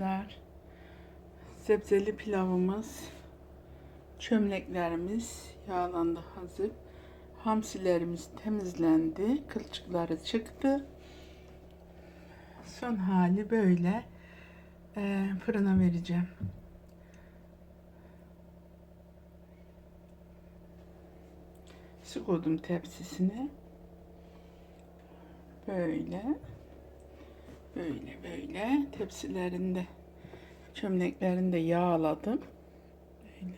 arkadaşlar. Sebzeli pilavımız, çömleklerimiz yağlandı hazır. Hamsilerimiz temizlendi. Kılçıkları çıktı. Son hali böyle. Ee, fırına vereceğim. Su koydum tepsisine. Böyle. Böyle böyle tepsilerinde çömleklerinde yağladım. Böyle.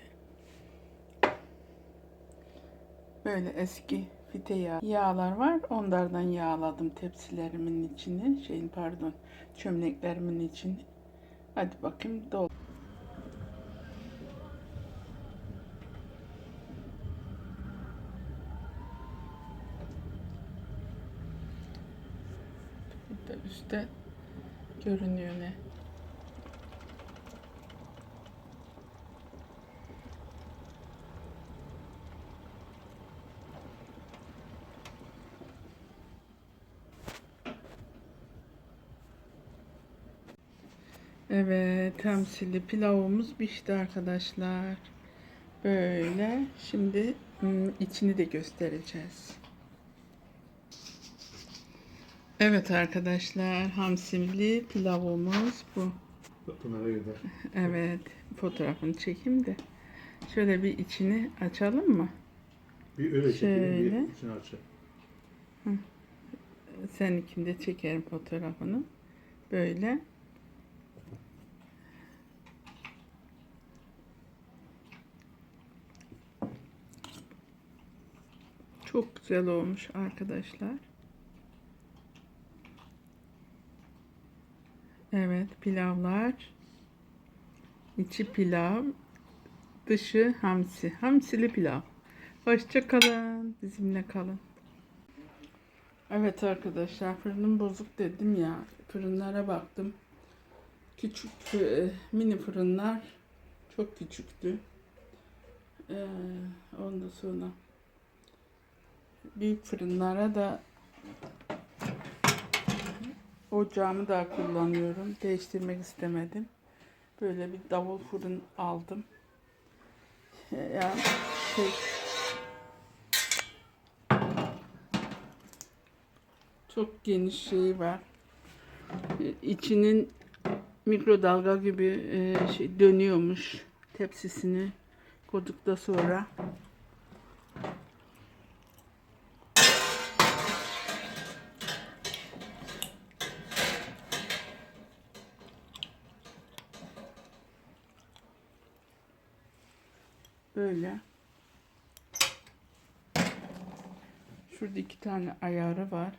Böyle eski fite yağ yağlar var. Onlardan yağladım tepsilerimin içini. Şeyin pardon çömleklerimin içini. Hadi bakayım dol. Burada üstte görünüyor ne? Evet, temsili pilavımız pişti arkadaşlar. Böyle. Şimdi hmm, içini de göstereceğiz. Evet arkadaşlar, hamsimli pilavımız bu. Pınar'a gider. Evet, fotoğrafını çekeyim de. Şöyle bir içini açalım mı? Bir öyle çekelim, bir içini açalım. Seninkinde çekerim fotoğrafını. Böyle. Çok güzel olmuş arkadaşlar. Evet pilavlar. İçi pilav, dışı hamsi. Hamsili pilav. Hoşça kalın. Bizimle kalın. Evet arkadaşlar fırınım bozuk dedim ya. Fırınlara baktım. Küçük e, mini fırınlar çok küçüktü. Ee, ondan sonra büyük fırınlara da ocağımı da kullanıyorum. Değiştirmek istemedim. Böyle bir davul fırın aldım. Yani şey, çok geniş şey var. E, İçinin mikrodalga gibi e, şey dönüyormuş tepsisini koyduktan sonra. Böyle. Şurada iki tane ayarı var.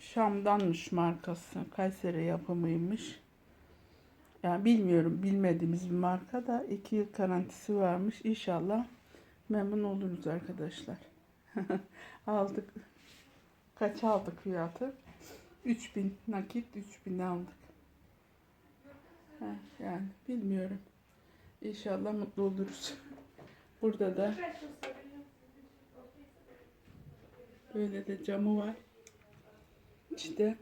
Şam'danmış markası. Kayseri yapımıymış. Yani bilmiyorum bilmediğimiz bir marka da iki yıl garantisi varmış. İnşallah memnun oluruz arkadaşlar. aldık. Kaç aldık fiyatı? 3000 nakit 3000 aldık. Yani bilmiyorum. İnşallah mutlu oluruz. Burada da böyle de camı var. İşte